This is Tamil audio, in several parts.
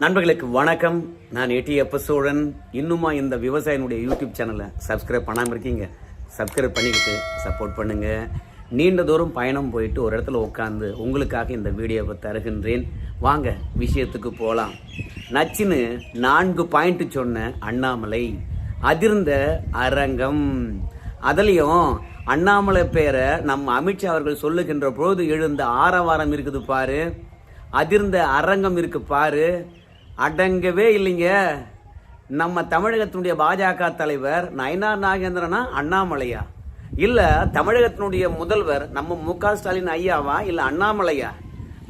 நண்பர்களுக்கு வணக்கம். நான் எட்டியப்ப சோழன். இன்னுமா இந்த விவசாயினுடைய யூடியூப் சேனலை சப்ஸ்கிரைப் பண்ணாமல் இருக்கீங்க? சப்ஸ்கிரைப் பண்ணிக்கிட்டு சப்போர்ட் பண்ணுங்க. நீண்ட தூரம் பயணம் போயிட்டு ஒரு இடத்துல உட்காந்து உங்களுக்காக இந்த வீடியோவை தருகின்றேன். வாங்க விஷயத்துக்கு போகலாம் நச்சுன்னு நான்கு பாயிண்ட் சொன்ன அண்ணாமலை. அதிர்ந்த அரங்கம். அதுலேயும் அண்ணாமலை பேரை நம்ம அமித்ஷா அவர்கள் சொல்லுகின்ற பொழுது எழுந்த ஆரவாரம் இருக்குது பாரு. அதிர்ந்த அரங்கம் இருக்கு பாரு. அடங்கவே இல்லைங்க. நம்ம தமிழகத்தினுடைய பாஜக தலைவர் நயனார் நாகேந்திரனா அண்ணாமலையா? இல்லை தமிழகத்தினுடைய முதல்வர் நம்ம மு க ஸ்டாலின் ஐயாவா இல்லை அண்ணாமலையா?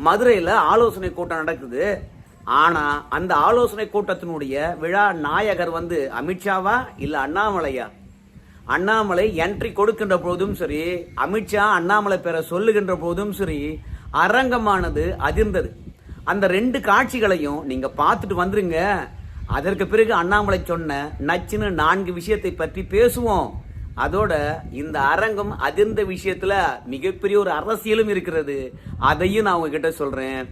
மதுரையில் ஆலோசனை கூட்டம் நடக்குது. ஆனால் அந்த ஆலோசனை கூட்டத்தினுடைய விழா நாயகர் வந்து அமித்ஷாவா இல்லை அண்ணாமலையா? அண்ணாமலை என்ட்ரி கொடுக்கின்ற போதும் சரி அமித்ஷா அண்ணாமலை பேரை சொல்லுகின்ற போதும் சரி அரங்கமானது அதிர்ந்தது. அந்த ரெண்டு காட்சிகளையும் நீங்க பார்த்துட்டு வந்துருங்க. அதற்கு பிறகு அண்ணாமலை சொன்ன நச்சுன்னு நான்கு விஷயத்தை பற்றி பேசுவோம். அதோட இந்த அரங்கம் அதிர்ந்த விஷயத்துல மிகப்பெரிய ஒரு அரசியலும் இருக்கிறது. அதையும் நான் உங்ககிட்ட சொல்றேன்.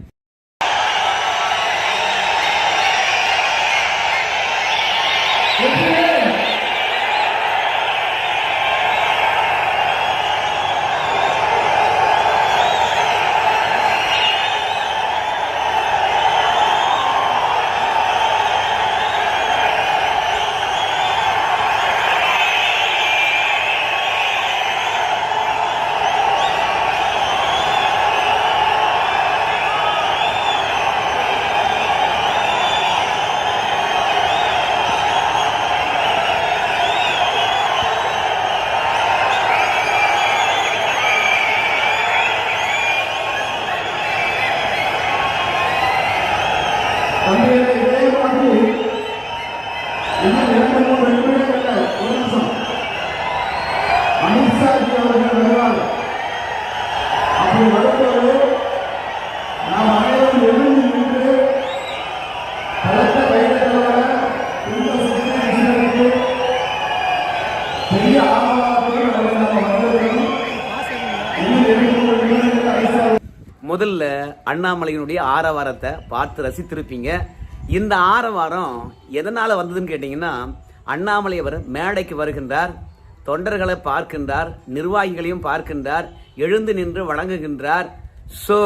தம்பிகளை இதே மாதிரி இன்னும் இரண்டு மூன்று நிமிடங்கள்ல ஒரு நிமிஷம் அமித்ஷாஜி அவர்கள் வருவார் அப்படி வரும்போது நாம் அனைவரும் எழுந்து நின்று பலத்த கைதட்டலோட இந்த சுற்றுக்கு பெரிய ஆவலாக நம்ம வந்திருக்கோம் இன்னும் இரண்டு மூன்று நிமிடங்கள் ஐசா முதல்ல அண்ணாமலையினுடைய ஆரவாரத்தை பார்த்து ரசித்திருப்பீங்க. இந்த ஆரவாரம் எதனால் வந்ததுன்னு கேட்டிங்கன்னா அண்ணாமலை அவர் மேடைக்கு வருகின்றார். தொண்டர்களை பார்க்கின்றார் நிர்வாகிகளையும் பார்க்கின்றார் எழுந்து நின்று வணங்குகின்றார். ஸோ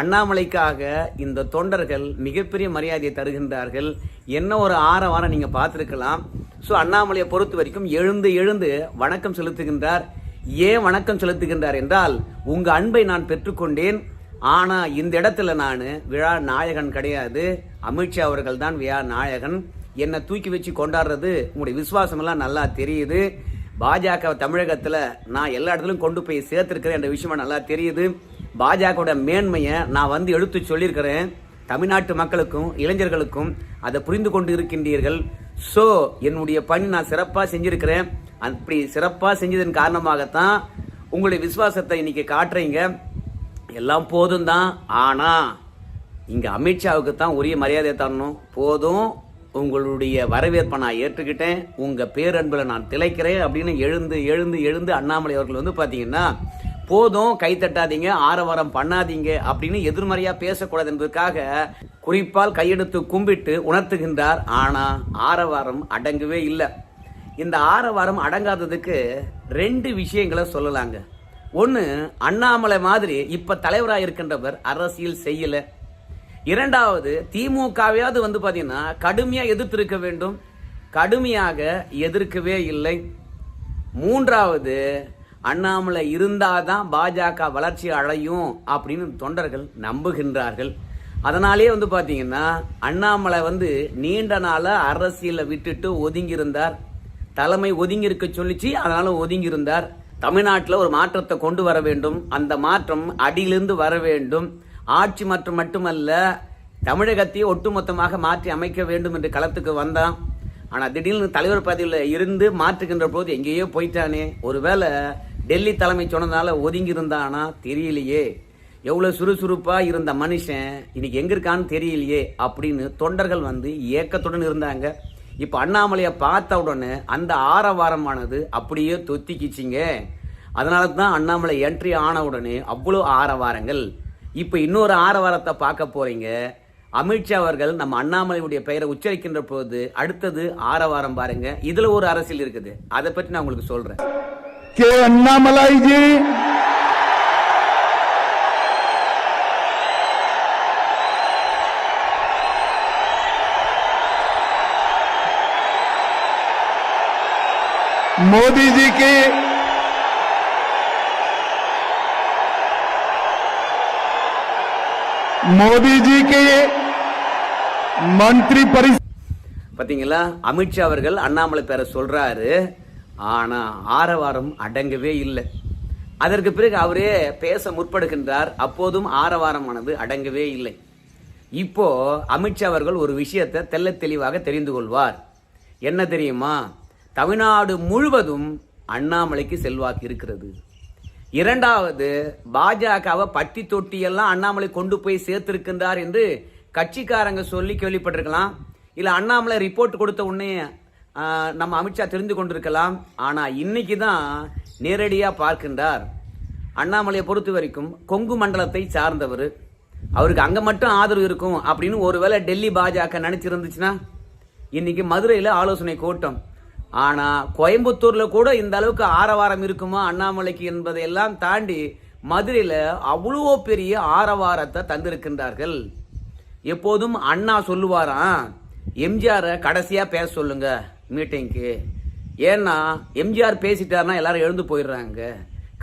அண்ணாமலைக்காக இந்த தொண்டர்கள் மிகப்பெரிய மரியாதையை தருகின்றார்கள். என்ன ஒரு ஆரவாரம் நீங்கள் பார்த்துருக்கலாம். ஸோ அண்ணாமலையை பொறுத்த வரைக்கும் எழுந்து எழுந்து வணக்கம் செலுத்துகின்றார். ஏன் வணக்கம் செலுத்துகின்றார் என்றால் உங்கள் அன்பை நான் பெற்றுக்கொண்டேன். ஆனால் இந்த இடத்துல நான் விழா நாயகன் கிடையாது. அமித்ஷா அவர்கள் தான் விழா நாயகன். என்னை தூக்கி வச்சு கொண்டாடுறது உங்களுடைய விசுவாசமெல்லாம் நல்லா தெரியுது. பாஜக தமிழகத்தில் நான் எல்லா இடத்துலையும் கொண்டு போய் சேர்த்துருக்கிறேன் என்ற விஷயம் நல்லா தெரியுது. பாஜகவோட மேன்மையை நான் வந்து எடுத்து சொல்லியிருக்கிறேன். தமிழ்நாட்டு மக்களுக்கும் இளைஞர்களுக்கும் அதை புரிந்து கொண்டு இருக்கின்றீர்கள். ஸோ என்னுடைய பணி நான் சிறப்பாக செஞ்சுருக்கிறேன். அப்படி சிறப்பாக செஞ்சதன் காரணமாகத்தான் உங்களுடைய விசுவாசத்தை இன்னைக்கு காட்டுறீங்க. எல்லாம் போதும் தான் ஆனால் இங்கே அமித்ஷாவுக்கு தான் உரிய மரியாதை தரணும். போதும். உங்களுடைய வரவேற்பை நான் ஏற்றுக்கிட்டேன். உங்கள் பேரன்பில் நான் திளைக்கிறேன் அப்படின்னு எழுந்து எழுந்து எழுந்து அண்ணாமலை அவர்கள் வந்து பார்த்தீங்கன்னா போதும் கை தட்டாதீங்க ஆரவாரம் பண்ணாதீங்க அப்படின்னு எதிர்மறையாக பேசக்கூடாது என்பதற்காக குறிப்பால் கையெடுத்து கும்பிட்டு உணர்த்துகின்றார். ஆனால் ஆரவாரம் அடங்கவே இல்லை. இந்த ஆரவாரம் அடங்காததுக்கு ரெண்டு விஷயங்களை சொல்லலாங்க. ஒன்று அண்ணாமலை மாதிரி இப்போ தலைவராக இருக்கின்றவர் அரசியல் செய்யலை. இரண்டாவது திமுகவையாவது வந்து பார்த்தீங்கன்னா கடுமையாக எதிர்த்திருக்க வேண்டும். கடுமையாக எதிர்க்கவே இல்லை. மூன்றாவது அண்ணாமலை இருந்தாதான் பாஜக வளர்ச்சி அடையும் அப்படின்னு தொண்டர்கள் நம்புகின்றார்கள். அதனாலே வந்து பார்த்தீங்கன்னா அண்ணாமலை வந்து நீண்ட நாளாக அரசியலை விட்டுட்டு ஒதுங்கியிருந்தார். தலைமை ஒதுங்கி இருக்க சொல்லிச்சு அதனால ஒதுங்கி இருந்தார் தமிழ்நாட்டில் ஒரு மாற்றத்தை கொண்டு வர வேண்டும். அந்த மாற்றம் அடியிலிருந்து வர வேண்டும். ஆட்சி மற்றும் மட்டுமல்ல தமிழகத்தையே ஒட்டுமொத்தமாக மாற்றி அமைக்க வேண்டும் என்று களத்துக்கு வந்தான். ஆனால் திடீர்னு தலைவர் பதவியில் இருந்து மாற்றுகின்ற போது எங்கேயோ போயிட்டானே. ஒருவேளை டெல்லி தலைமை சொன்னதால ஒதுங்கி இருந்தானா தெரியலையே. எவ்வளோ சுறுசுறுப்பாக இருந்த மனுஷன் இன்னைக்கு எங்கே இருக்கான்னு தெரியலையே அப்படின்னு தொண்டர்கள் வந்து ஏக்கத்துடன் இருந்தாங்க. இப்போ அண்ணாமலையை பார்த்த உடனே அந்த ஆரவாரமானது அப்படியே தொத்திக்கிச்சிங்க. அதனால தான் அண்ணாமலை என்ட்ரி ஆன உடனே அவ்வளோ ஆரவாரங்கள். இப்ப இன்னொரு ஆரவாரத்தை பார்க்க போறீங்க அமித்ஷா அவர்கள் நம்ம அண்ணாமலையுடைய பெயரை உச்சரிக்கின்ற போது அடுத்தது ஆரவாரம் பாருங்க இதுல ஒரு அரசியல் இருக்குது அதை பற்றி நான் உங்களுக்கு சொல்றேன் के अन्नामलाई जी मोदी जी की மோடி ஜி மந்திரி பரிசு. பார்த்தீங்களா அமித்ஷா அவர்கள் அண்ணாமலை பேரை சொல்கிறாரு ஆனா ஆரவாரம் அடங்கவே இல்லை. அதற்கு பிறகு அவரே பேச முற்படுகின்றார். அப்போதும் ஆரவாரமானது அடங்கவே இல்லை. இப்போ அமித்ஷா அவர்கள் ஒரு விஷயத்தை தெல்ல தெளிவாக தெரிந்து கொள்வார். என்ன தெரியுமா? தமிழ்நாடு முழுவதும் அண்ணாமலைக்கு செல்வாக்கு இருக்கிறது. இரண்டாவது பாஜகவை பட்டி தொட்டியெல்லாம் அண்ணாமலை கொண்டு போய் சேர்த்திருக்கின்றார் என்று கட்சிக்காரங்க சொல்லி கேள்விப்பட்டிருக்கலாம். இல்லை அண்ணாமலை ரிப்போர்ட் கொடுத்த உடனே நம்ம அமித்ஷா தெரிந்து கொண்டிருக்கலாம். ஆனால் இன்னைக்கு தான் நேரடியாக பார்க்கின்றார். அண்ணாமலையை பொறுத்த வரைக்கும் கொங்கு மண்டலத்தை சார்ந்தவர். அவருக்கு அங்கே மட்டும் ஆதரவு இருக்கும் அப்படின்னு ஒருவேளை டெல்லி பாஜக நினச்சிருந்துச்சுன்னா இன்னைக்கு மதுரையில் ஆலோசனை கூட்டம். ஆனால் கோயம்புத்தூரில் கூட இந்த அளவுக்கு ஆரவாரம் இருக்குமா அண்ணாமலைக்கு என்பதையெல்லாம் தாண்டி மதுரையில் அவ்வளோ பெரிய ஆரவாரத்தை தந்திருக்கின்றார்கள். எப்போதும் அண்ணா சொல்லுவாராம் எம்ஜிஆரை கடைசியாக பேச சொல்லுங்க மீட்டிங்க்கு. ஏன்னா எம்ஜிஆர் பேசிட்டாருன்னா எல்லாரும் எழுந்து போயிடுறாங்க.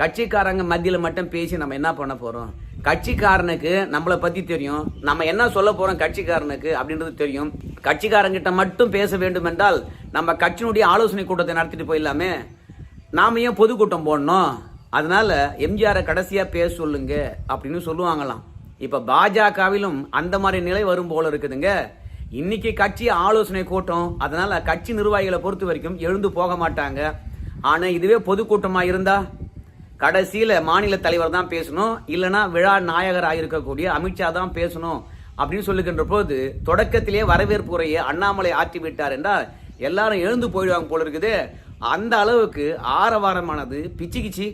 கட்சிக்காரங்க மத்தியில் மட்டும் பேசி நம்ம என்ன பண்ண போகிறோம் கட்சிக்காரனுக்கு நம்மளை பத்தி தெரியும். நம்ம என்ன சொல்ல போறோம் கட்சிக்காரனுக்கு அப்படின்றது தெரியும். கட்சிக்காரங்கிட்ட மட்டும் பேச வேண்டும் என்றால் நம்ம கட்சியினுடைய ஆலோசனை கூட்டத்தை நடத்திட்டு போயிடலாமே. நாம ஏன் பொதுக்கூட்டம் போடணும்? அதனால எம்ஜிஆரை கடைசியா பேச சொல்லுங்க அப்படின்னு சொல்லுவாங்களாம். இப்ப பாஜகவிலும் அந்த மாதிரி நிலை வரும் போல இருக்குதுங்க. இன்னைக்கு கட்சி ஆலோசனை கூட்டம் அதனால கட்சி நிர்வாகிகளை பொறுத்த வரைக்கும் எழுந்து போக மாட்டாங்க. ஆனா இதுவே பொதுக்கூட்டமா இருந்தா கடைசியில் மாநில தலைவர் தான் பேசணும். இல்லைனா விழா நாயகராக இருக்கக்கூடிய அமித்ஷா தான் பேசணும் அப்படின்னு சொல்லுகின்ற போது தொடக்கத்திலே வரவேற்பு உரையை அண்ணாமலை ஆற்றி விட்டார் என்றால் எல்லாரும் எழுந்து போயிடுவாங்க போல இருக்குது. அந்த அளவுக்கு ஆரவாரமானது பிச்சு கிச்சி.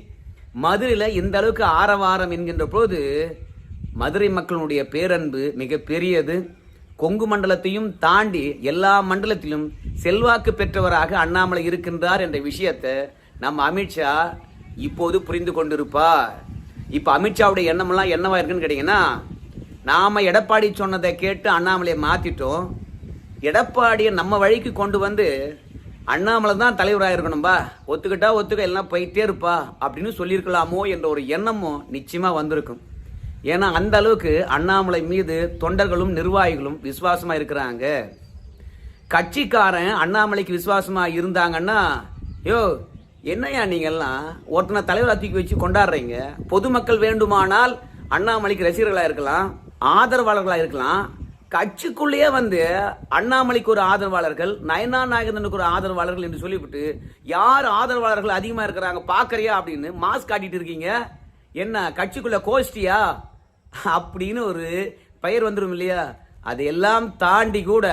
மதுரையில் இந்த அளவுக்கு ஆரவாரம் என்கின்ற போது மதுரை மக்களுடைய பேரன்பு மிக பெரியது. கொங்கு மண்டலத்தையும் தாண்டி எல்லா மண்டலத்திலும் செல்வாக்கு பெற்றவராக அண்ணாமலை இருக்கின்றார் என்ற விஷயத்தை நம்ம அமித்ஷா இப்போது புரிந்து கொண்டிருப்பார் இப்போ அமித்ஷாவுடைய எண்ணமெல்லாம் என்னவா இருக்குன்னு கேட்டீங்கன்னா நாம எடப்பாடி சொன்னதை கேட்டு அண்ணாமலையை மாத்திட்டோம். எடப்பாடியை நம்ம வழிக்கு கொண்டு வந்து அண்ணாமலை தான் தலைவராக இருக்கணும்பா. ஒத்துக்கிட்டா ஒத்துக்க எல்லாம் போயிட்டே இருப்பா அப்படின்னு சொல்லியிருக்கலாமோ என்ற ஒரு எண்ணமும் நிச்சயமா வந்திருக்கும். ஏன்னா அந்த அளவுக்கு அண்ணாமலை மீது தொண்டர்களும் நிர்வாகிகளும் விசுவாசமாக இருக்கிறாங்க. கட்சிக்காரன் அண்ணாமலைக்கு விசுவாசமாக இருந்தாங்கன்னா யோ என்னையா நீங்கள்லாம் ஒருத்தனை தலைவராக தூக்கி வச்சு கொண்டாடுறீங்க? பொதுமக்கள் வேண்டுமானால் அண்ணாமலைக்கு ரசிகர்களாக இருக்கலாம் ஆதரவாளர்களாக இருக்கலாம். கட்சிக்குள்ளேயே வந்து அண்ணாமலைக்கு ஒரு ஆதரவாளர்கள் நயனா நாகேந்திரனுக்கு ஒரு ஆதரவாளர்கள் என்று சொல்லிவிட்டு யார் ஆதரவாளர்கள் அதிகமாக இருக்கிறாங்க பார்க்குறியா அப்படின்னு மாஸ்க் காட்டிட்டு இருக்கீங்க? என்ன கட்சிக்குள்ளே கோஷ்டியா? அப்படின்னு ஒரு பெயர் வந்துரும் இல்லையா? அதையெல்லாம் தாண்டி கூட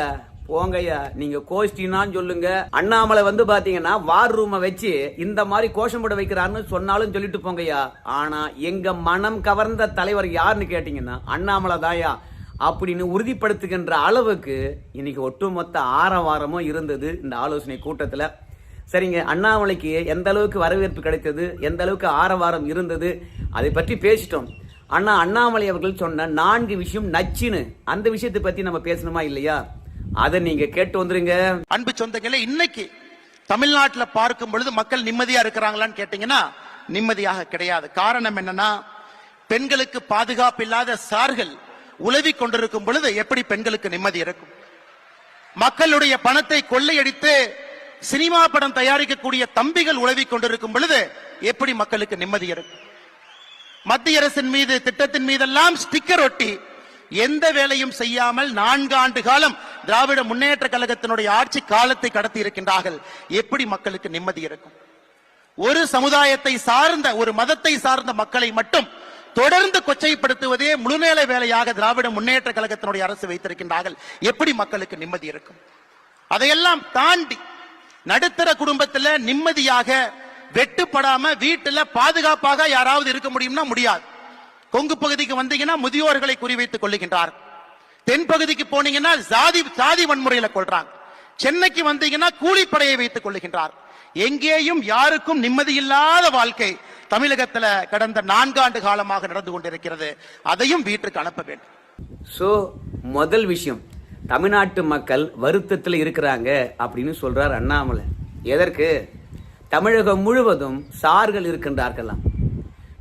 போங்கய்யா நீங்க கோஷ்டினான்னு சொல்லுங்க. அண்ணாமலை வந்து பாத்தீங்கன்னா வார் ரூமை வச்சு இந்த மாதிரி கோஷம் போட வைக்கிறாருன்னு சொன்னாலும் சொல்லிட்டு போங்கய்யா. ஆனா எங்க மனம் கவர்ந்த தலைவர் யாருன்னு கேட்டீங்கன்னா அண்ணாமலை தாயா அப்படின்னு உறுதிப்படுத்துகின்ற அளவுக்கு இன்னைக்கு ஒட்டுமொத்த ஆரவாரமும் இருந்தது இந்த ஆலோசனை கூட்டத்தில். சரிங்க அண்ணாமலைக்கு எந்த அளவுக்கு வரவேற்பு கிடைத்தது எந்த அளவுக்கு ஆரவாரம் இருந்தது அதை பற்றி பேசிட்டோம். அண்ணா அண்ணாமலை அவர்கள் சொன்ன நான்கு விஷயம் நச்சுன்னு அந்த விஷயத்தை பற்றி நம்ம பேசணுமா இல்லையா? அதை நீங்க கேட்டு வந்துருங்க. அன்பு சொந்தங்களே இன்னைக்கு தமிழ்நாட்டுல பார்க்கும் பொழுது மக்கள் நிம்மதியா இருக்கிறாங்களான்னு கேட்டீங்கன்னா நிம்மதியாக கிடையாது. காரணம் என்னன்னா பெண்களுக்கு பாதுகாப்பு இல்லாத சார்கள் உலவி கொண்டிருக்கும் பொழுது எப்படி பெண்களுக்கு நிம்மதி இருக்கும்? மக்களுடைய பணத்தை கொள்ளையடித்து சினிமா படம் தயாரிக்கக்கூடிய தம்பிகள் உழவி கொண்டிருக்கும் பொழுது எப்படி மக்களுக்கு நிம்மதி இருக்கும்? மத்திய அரசின் மீது திட்டத்தின் மீதெல்லாம் ஸ்டிக்கர் ஒட்டி எந்த வேலையும் செய்யாமல் நான்கு ஆண்டு காலம் திராவிட முன்னேற்ற கழகத்தினுடைய ஆட்சி காலத்தை கடத்தி இருக்கின்றார்கள். எப்படி மக்களுக்கு நிம்மதி இருக்கும்? ஒரு சமுதாயத்தை சார்ந்த ஒரு மதத்தை சார்ந்த மக்களை மட்டும் தொடர்ந்து கொச்சைப்படுத்துவதே முழுநேல வேலையாக திராவிட முன்னேற்ற கழகத்தினுடைய அரசு வைத்திருக்கின்றார்கள். எப்படி மக்களுக்கு நிம்மதி இருக்கும்? அதையெல்லாம் தாண்டி நடுத்தர குடும்பத்துல நிம்மதியாக வெட்டுப்படாம வீட்டுல பாதுகாப்பாக யாராவது இருக்க முடியும்னா முடியாது. கொங்கு பகுதிக்கு வந்தீங்கன்னா முதியோர்களை குறிவைத்துக் கொள்ளுகின்றார் தென்பகுதிக்கு போனீங்கன்னா சாதி சாதி வன்முறையில கொள்றாங்க சென்னைக்கு வந்தீங்கன்னா கூலிப்படையை வைத்துக் கொள்ளுகின்றார். எங்கேயும் யாருக்கும் நிம்மதி இல்லாத வாழ்க்கை தமிழகத்துல கடந்த நான்காண்டு காலமாக நடந்து கொண்டிருக்கிறது. அதையும் வீட்டுக்கு அனுப்ப வேண்டும். ஸோ முதல் விஷயம் தமிழ்நாட்டு மக்கள் வருத்தத்தில் இருக்கிறாங்க அப்படின்னு சொல்றார் அண்ணாமலை. எதற்கு? தமிழகம் முழுவதும் சார்கள் இருக்கின்றார்களாம்.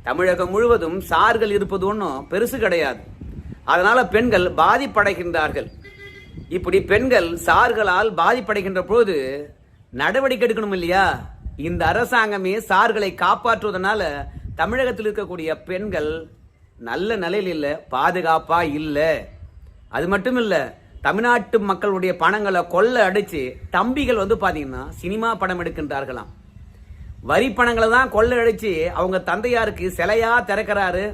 தமிழகம் முழுவதும் சார்கள் இருப்பது ஒன்றும் பெருசு கிடையாது. அதனால் பெண்கள் பாதிப்படைகின்றார்கள். இப்படி பெண்கள் சார்களால் பாதிப்படைகின்ற போது நடவடிக்கை எடுக்கணும் இல்லையா? இந்த அரசாங்கமே சார்களை காப்பாற்றுவதனால தமிழகத்தில் இருக்கக்கூடிய பெண்கள் நல்ல நிலையில் இல்லை பாதுகாப்பாக இல்லை. அது மட்டும் இல்லை தமிழ்நாட்டு மக்களுடைய பணங்களை கொள்ள அடித்து தம்பிகள் வந்து பார்த்தீங்கன்னா சினிமா படம் எடுக்கின்றார்களாம். வரி பணங்களை தான் கொள்ள அடித்து அவங்க தந்தையாருக்கு சிலையாக திறக்கிறாரு.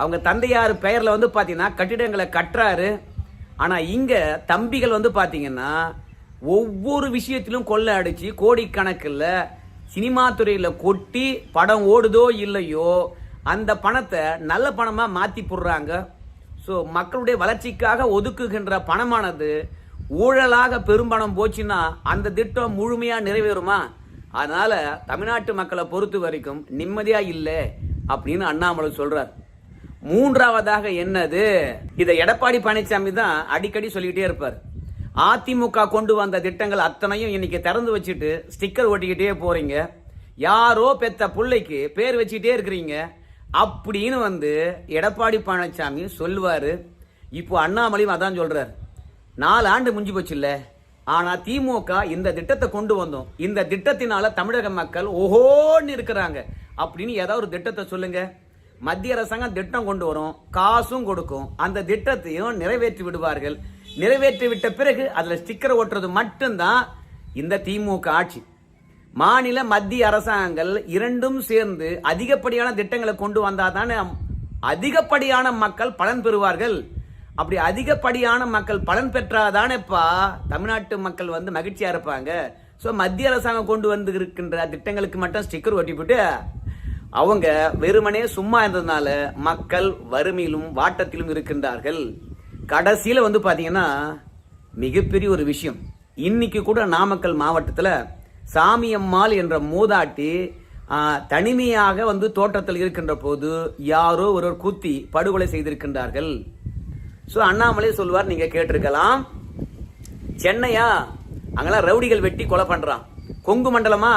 அவங்க தந்தையார் பெயரில் வந்து பார்த்திங்கன்னா கட்டிடங்களை கட்டுறாரு. ஆனால் இங்கே தம்பிகள் வந்து பார்த்திங்கன்னா ஒவ்வொரு விஷயத்திலும் கொள்ளை அடித்து கோடிக்கணக்கில் சினிமா துறையில் கொட்டி படம் ஓடுதோ இல்லையோ அந்த பணத்தை நல்ல பணமாக மாற்றி போடுறாங்க. ஸோ மக்களுடைய வளர்ச்சிக்காக ஒதுக்குகின்ற பணமானது ஊழலாக பெரும்பணம் போச்சுன்னா அந்த திட்டம் முழுமையாக நிறைவேறுமா? அதனால் தமிழ்நாட்டு மக்களை பொறுத்த வரைக்கும் நிம்மதியாக இல்லை அப்படின்னு அண்ணாமலை சொல்கிறார் மூன்றாவதாக என்னது? இதை எடப்பாடி பழனிசாமி தான் அடிக்கடி சொல்லிக்கிட்டே இருப்பார். அதிமுக கொண்டு வந்த திட்டங்கள் அத்தனையும் இன்னைக்கு திறந்து வச்சுட்டு ஸ்டிக்கர் ஒட்டிக்கிட்டே போறீங்க. யாரோ பெத்த பிள்ளைக்கு பேர் வச்சுக்கிட்டே இருக்கிறீங்க. அப்படின்னு வந்து எடப்பாடி பழனிசாமி சொல்லுவார். இப்போ அண்ணாமலையும் அதான் சொல்றாரு. நாலு ஆண்டு முடிஞ்சு போச்சு இல்லை ஆனால் திமுக இந்த திட்டத்தை கொண்டு வந்தோம். இந்த திட்டத்தினால தமிழக மக்கள் ஓஹோன்னு இருக்கிறாங்க. அப்படின்னு ஏதாவது ஒரு திட்டத்தை சொல்லுங்கள் மத்திய அரசாங்கம் திட்டம் கொண்டு வரும் காசும் கொடுக்கும். அந்த திட்டத்தையும் நிறைவேற்றி விடுவார்கள். நிறைவேற்றி விட்ட பிறகு அதில் ஸ்டிக்கர் ஓட்டுறது மட்டும்தான் இந்த திமுக ஆட்சி. மாநில மத்திய அரசாங்கங்கள் இரண்டும் சேர்ந்து அதிகப்படியான திட்டங்களை கொண்டு வந்தால் தானே அதிகப்படியான மக்கள் பலன் பெறுவார்கள். அப்படி அதிகப்படியான மக்கள் பலன் பெற்றாதானேப்பா தமிழ்நாட்டு மக்கள் வந்து மகிழ்ச்சியாக இருப்பாங்க. ஸோ மத்திய அரசாங்கம் கொண்டு வந்து இருக்கின்ற திட்டங்களுக்கு மட்டும் ஸ்டிக்கர் ஒட்டிவிட்டு அவங்க வெறுமனே சும்மா இருந்ததுனால மக்கள் வறுமையிலும் வாட்டத்திலும் இருக்கின்றார்கள். கடைசியில் வந்து பார்த்தீங்கன்னா மிகப்பெரிய ஒரு விஷயம். இன்னைக்கு கூட நாமக்கல் மாவட்டத்தில் சாமியம்மாள் என்ற மூதாட்டி தனிமையாக வந்து தோட்டத்தில் இருக்கின்ற போது யாரோ ஒருவர் குத்தி படுகொலை செய்திருக்கின்றார்கள். ஸோ அண்ணாமலை சொல்வார் நீங்கள் கேட்டிருக்கலாம். சென்னையா? அங்கெல்லாம் ரவுடிகள் வெட்டி கொலை பண்ணுறான் கொங்கு மண்டலமா?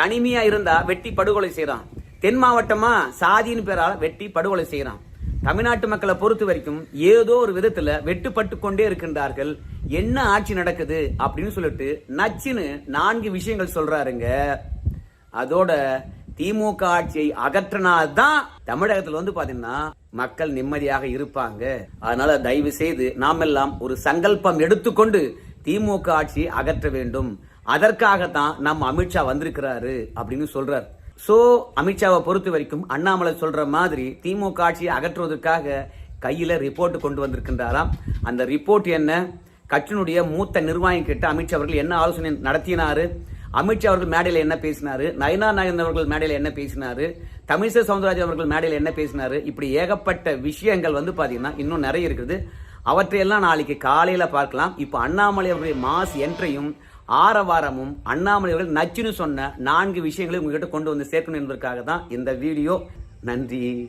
தனிமையாக இருந்தா வெட்டி படுகொலை செய்கிறான் தென் மாவட்டமா சாதியின் பேரால் வெட்டி படுகொலை செய்கிறான் தமிழ்நாட்டு மக்களை பொறுத்த வரைக்கும் ஏதோ ஒரு விதத்துல வெட்டுப்பட்டு கொண்டே இருக்கின்றார்கள். என்ன ஆட்சி நடக்குது அப்படின்னு சொல்லிட்டு நச்சுன்னு நான்கு விஷயங்கள் சொல்றாருங்க. அதோட திமுக ஆட்சியை அகற்றினால்தான் தமிழகத்துல வந்து பாத்தீங்கன்னா மக்கள் நிம்மதியாக இருப்பாங்க. அதனால தயவு செய்து நாம் எல்லாம் ஒரு சங்கல்பம் எடுத்துக்கொண்டு திமுக ஆட்சியை அகற்ற வேண்டும். அதற்காகத்தான் நம்ம அமித்ஷா வந்திருக்கிறாரு அப்படின்னு சொல்றாரு. ஸோ அமித்ஷாவை பொறுத்த வரைக்கும் அண்ணாமலை சொல்ற மாதிரி திமுக ஆட்சியை அகற்றுவதற்காக கையில் ரிப்போர்ட் கொண்டு வந்திருக்கின்றாராம். அந்த ரிப்போர்ட் என்ன? கட்சியினுடைய மூத்த நிர்வாகி கிட்ட அமித்ஷா அவர்கள் என்ன ஆலோசனை நடத்தினாரு? அமித்ஷா அவர்கள் மேடையில் என்ன பேசினாரு? நயனா நாயன் அவர்கள் மேடையில் என்ன பேசினாரு? தமிழிசை சவுந்தரராஜன் அவர்கள் மேடையில் என்ன பேசினாரு? இப்படி ஏகப்பட்ட விஷயங்கள் வந்து பார்த்தீங்கன்னா இன்னும் நிறைய இருக்குது. அவற்றையெல்லாம் நாளைக்கு காலையில் பார்க்கலாம். இப்போ அண்ணாமலை அவருடைய மாஸ் என்ட்ரையும் ஆரவாரமும் அண்ணாமலை அவர்கள் நச்சுன்னு சொன்ன நான்கு விஷயங்களை உங்ககிட்ட கொண்டு வந்து சேர்க்கணும் என்பதற்காக தான் இந்த வீடியோ. நன்றி.